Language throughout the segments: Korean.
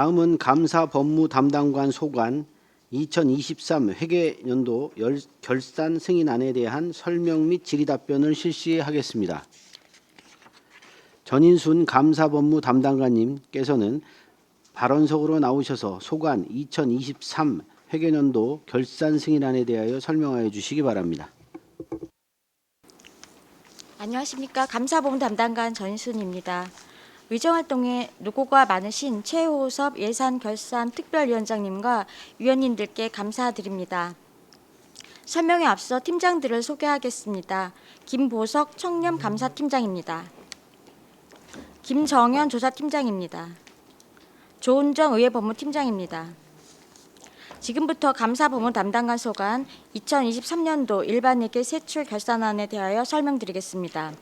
다음은 감사 법무 담당관 소관 2023 회계연도 열- 결산 승인안에 대한 설명 및 질의 답변을 실시하겠습니다. 전인순 감사 법무 담당관님께서는 발언석으로 나오셔서 소관 2023 회계연도 결산 승인안에 대하여 설명하여 주시기 바랍니다. 안녕하십니까 감사본 담당관 전순입니다. 의정활동에 노고가 많으신 최호섭 예산결산 특별위원장님과 위원님들께 감사드립니다. 설명에 앞서 팀장들을 소개하겠습니다. 김보석 청렴감사팀장입니다. 김정현 조사팀장입니다. 조은정 의회법무팀장입니다. 지금부터 감사부문 담당관 소관 2023년도 일반회계 세출 결산안에 대하여 설명드리겠습니다.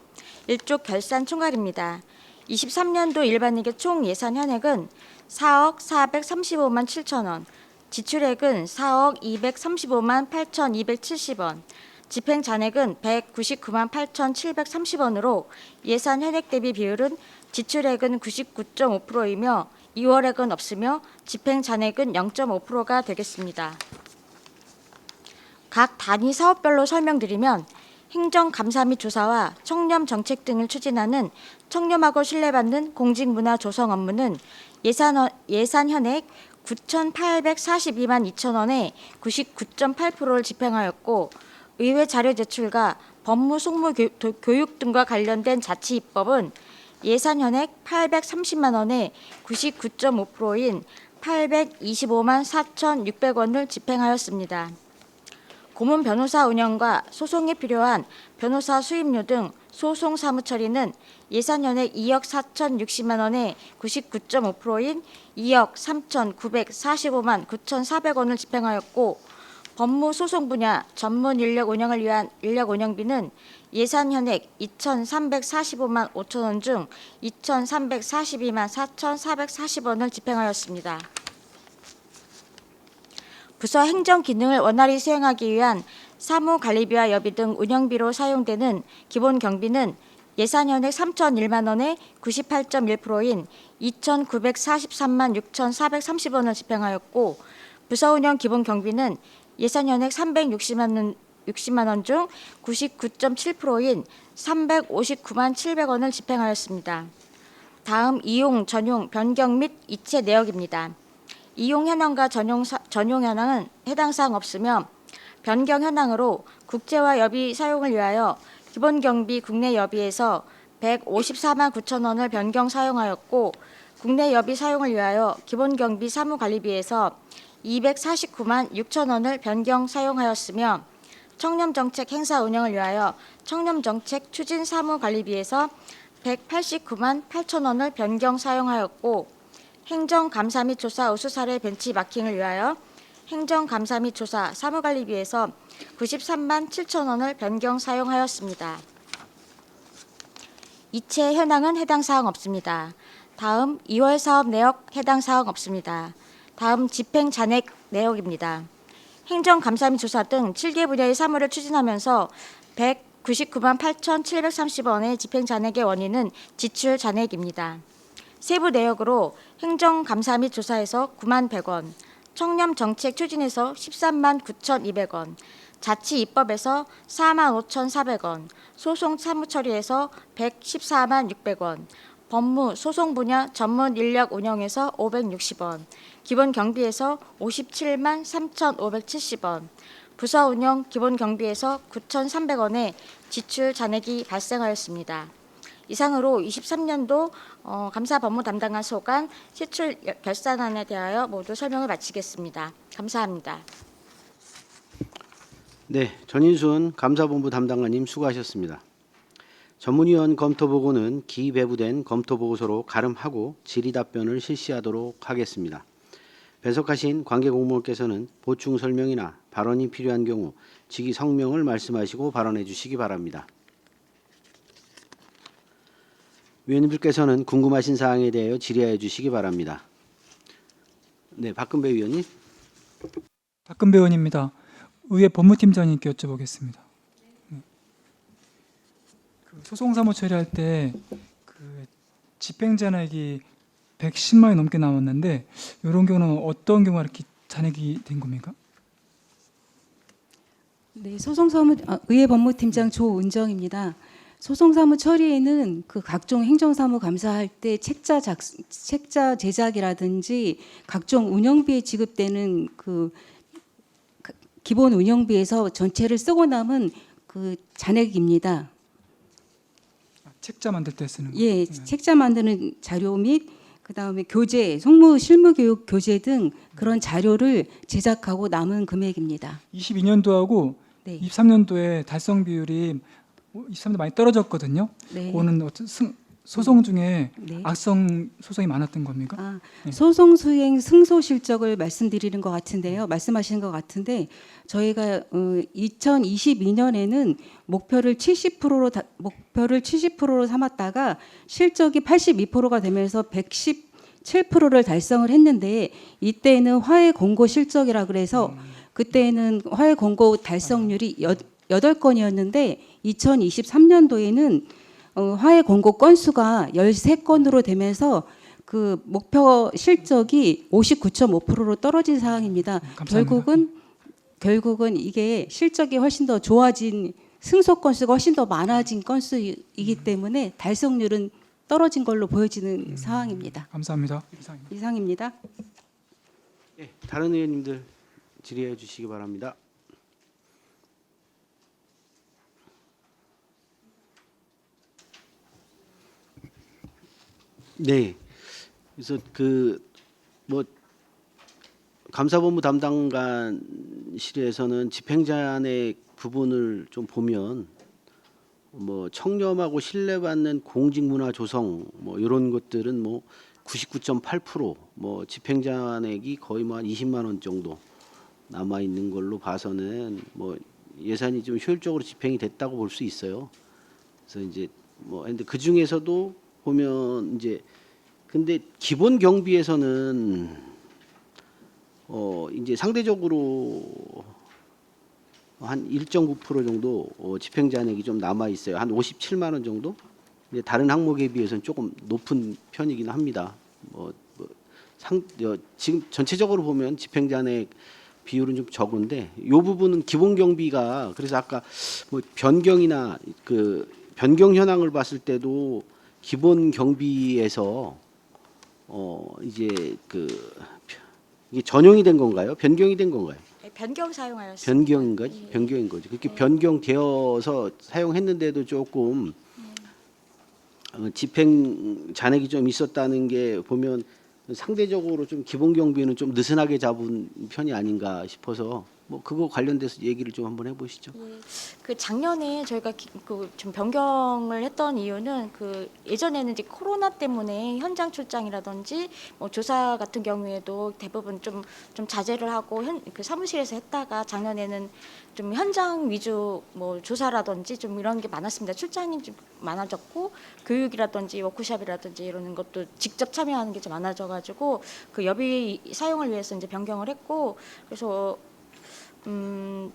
1조 결산 총괄입니다. 23년도 일반회계 총 예산 현액은 4억 435만 7천 원, 지출액은 4억 235만 8,270원, 집행 잔액은 199만 8,730원으로 예산 현액 대비 비율은 지출액은 99.5%이며 2월액은 없으며 집행 잔액은 0.5%가 되겠습니다. 각 단위 사업별로 설명드리면 행정감사 및 조사와 청렴 정책 등을 추진하는 청렴하고 신뢰받는 공직문화 조성 업무는 예산, 어- 예산 현액 9,842만 2천 원에 99.8%를 집행하였고 의회 자료 제출과 법무 도- 교육 등과 관련된 자치 입법은 예산 현액 830만 원에 99.5%인 825만 4,600원을 집행하였습니다. 고문 변호사 운영과 소송에 필요한 변호사 수임료 등 소송 사무 처리는 예산 현액 2억 4,060만 원에 99.5%인 2억 3,945만 9,400원을 집행하였고 법무 소송 분야 전문 인력 운영을 위한 인력 운영비는 예산 현액 2,345만 5천 원 중 2,342만 4,440원을 집행하였습니다. 부서 행정 기능을 원활히 수행하기 위한 사무 관리비와 여비 등 운영비로 사용되는 기본 경비는 예산 현액 3,001만 원에 98.1%인 2,943만 6,430원을 집행하였고 부서 운영 기본 경비는 예산 현액 360만 원 60만 원 중 99.7%인 359만 700원을 집행하였습니다. 다음 이용, 전용, 변경 및 이체 내역입니다. 이용 현황과 전용, 사, 전용 현황은 해당 사항 없으며 변경 현황으로 국제화 여비 사용을 위하여 기본 경비 국내 여비에서 154만 9천 원을 변경 사용하였고 국내 여비 사용을 위하여 기본 경비 사무 관리비에서 249만 6천 원을 변경 사용하였으며 청렴 정책 행사 운영을 위하여 청렴 정책 추진 사무 관리비에서 189만 8천 원을 변경 사용하였고 행정 감사 및 조사 우수 사례 벤치 마킹을 위하여 행정 감사 및 조사 사무관리비에서 93만 7천 원을 변경 사용하였습니다. 이체 현황은 해당 사항 없습니다. 다음 2월 사업 내역 해당 사항 없습니다. 다음 집행 잔액 내역입니다. 행정 감사 및 조사 등 7개 분야의 사무를 추진하면서 199만 8,730원의 집행 잔액의 원인은 지출 잔액입니다. 세부 내역으로 행정 감사 및 조사에서 9만 100원, 청렴 정책 추진에서 13만 9,200원, 자치 입법에서 4만 5,400원, 소송 사무 처리에서 114만 600원, 법무 소송 분야 전문 인력 운영에서 560원, 기본 경비에서 57만 3,570원, 부서 운영 기본 경비에서 9,300원의 지출 잔액이 발생하였습니다. 이상으로 23년도 어, 감사 법무 담당관 소관 세출 결산안에 대하여 모두 설명을 마치겠습니다. 감사합니다. 네, 전인순 감사본부 담당관님 수고하셨습니다. 전문위원 검토 보고는 기배부된 검토 보고서로 가름하고 질의 답변을 실시하도록 하겠습니다. 배석하신 관계 공무원께서는 보충 설명이나 발언이 필요한 경우 직위 성명을 말씀하시고 발언해 주시기 바랍니다. 위원님들께서는 궁금하신 사항에 대하여 질의하여 주시기 바랍니다. 네, 박근배 위원님. 박근배 의원입니다. 의회 법무팀장님께 여쭤보겠습니다. 네. 그 소송 사무 처리할 때그 집행 잔액이 110만 원 넘게 나왔는데 이런 경우는 어떤 경우가 이렇게 잔액이 된 겁니까? 네, 소송사무 아, 의회 법무팀장 조은정입니다. 소송사무 처리에는 그 각종 행정사무 감사할 때 책자 작 책자 제작이라든지 각종 운영비에 지급되는 그 가- 기본 운영비에서 전체를 쓰고 남은 그 잔액입니다. 아, 책자 만들 때 쓰는 거. 예, 네. 책자 만드는 자료 및 그다음에 교재, 송무 실무 교육 교재 등 그런 자료를 제작하고 남은 금액입니다. 22년도하고 네. 23년도에 달성 비율이 23년 많이 떨어졌거든요. 네. 그거는 어떤 승, 소송 중에 네. 악성 소송이 많았던 겁니까? 아, 네. 소송 수행 승소 실적을 말씀드리는 것 같은데요. 말씀하시는 것 같은데 저희가 어, 2022년에는 목표를 70%로 다, 목표를 70%로 삼았다가 실적이 82%가 되면서 117%를 달성을 했는데 이때는 화해 공고 실적이라 그래서 그때는 화해 공고 달성률이 여, 8건이었는데 2023년도에는 어, 화해 공고 건수가 13건으로 되면서 그 목표 실적이 59.5%로 떨어진 상황입니다. 감사합니다. 결국은 결국은 이게 실적이 훨씬 더 좋아진 승소 건수가 훨씬 더 많아진 건수이기 때문에 달성률은 떨어진 걸로 보여지는 상황입니다. 감사합니다. 이상입니다. 이상입니다. 예, 다른 의원님들 질의해 주시기 바랍니다. 네. 그래서 그 뭐 감사본부 담당관실에서는 집행자의 부분을 좀 보면 뭐 청렴하고 신뢰받는 공직 문화 조성 뭐 이런 것들은 뭐 99.8%뭐 집행잔액이 거의 뭐 한 20만 원 정도 남아 있는 걸로 봐서는 뭐 예산이 좀 효율적으로 집행이 됐다고 볼 수 있어요. 그래서 이제 뭐 근데 그 중에서도 보면 이제 근데 기본 경비에서는 어 이제 상대적으로 한 1.9% 정도 어, 집행 잔액이 좀 남아 있어요. 한 57만 원 정도. 근데 다른 항목에 비해서는 조금 높은 편이긴 합니다. 뭐, 뭐 상, 어, 지금 전체적으로 보면 집행 잔액 비율은 좀 적은데 이 부분은 기본 경비가 그래서 아까 뭐 변경이나 그 변경 현황을 봤을 때도 기본 경비에서 어 이제 그 이게 전용이 된 건가요? 변경이 된 건가요? 네, 변경 사용하였습니다. 변경인 거지? 예. 변경인 거지. 그렇게 네. 변경되어서 사용했는데도 조금 어, 집행 잔액이 좀 있었다는 게 보면 상대적으로 좀 기본 경비는 좀 느슨하게 잡은 편이 아닌가 싶어서 뭐 그거 관련돼서 얘기를 좀 한번 해보시죠. 예, 그 작년에 저희가 그 좀 변경을 했던 이유는 그 예전에는 이제 코로나 때문에 현장 출장이라든지 뭐 조사 같은 경우에도 대부분 좀 좀 자제를 하고 현, 그 사무실에서 했다가 작년에는 좀 현장 위주 뭐 조사라든지 좀 이런 게 많았습니다. 출장이 좀 많아졌고 교육이라든지 워크숍이라든지 이러는 것도 직접 참여하는 게 좀 많아져가지고 그 여비 사용을 위해서 이제 변경을 했고 그래서 음,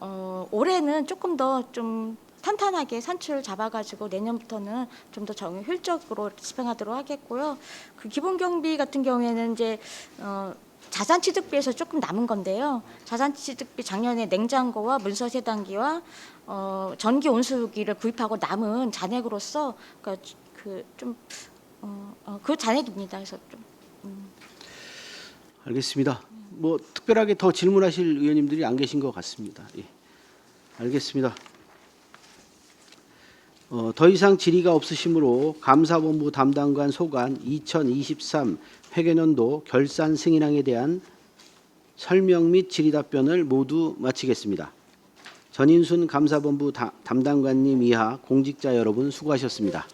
어, 올해는 조금 더 좀 탄탄하게 산출 잡아가지고 내년부터는 좀더정 효율적으로 집행하도록 하겠고요. 그 기본 경비 같은 경우에는 이제 어, 자산 취득비에서 조금 남은 건데요. 자산 취득비 작년에 냉장고와 문서 세단기와 어, 전기 온수기를 구입하고 남은 잔액으로서 그러니까 그좀 어, 어, 그 잔액입니다. 그래서 좀 알겠습니다. 뭐 특별하게 더 질문하실 의원님들이 안 계신 것 같습니다. 예. 알겠습니다. 어, 더 이상 질의가 없으시므로 감사본부 담당관 소관 2023 회계년도 결산 승인항에 대한 설명 및 질의 답변을 모두 마치겠습니다. 전인순 감사본부 다- 담당관님 이하 공직자 여러분 수고하셨습니다.